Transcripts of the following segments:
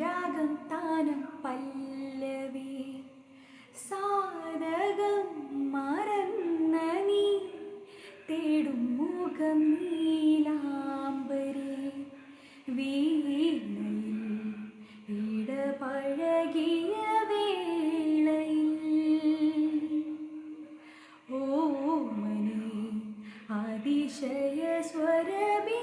ഗാനം പല്ലവി. സാധകം മറന്ന നീ തേടും മുഖം നീലാംബരി. വീണയിൽ ഇടപഴകിയ വേളയിൽ ഓമനെ അതിശയ സ്വരബിന്ദുവായി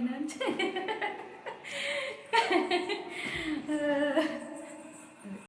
우리는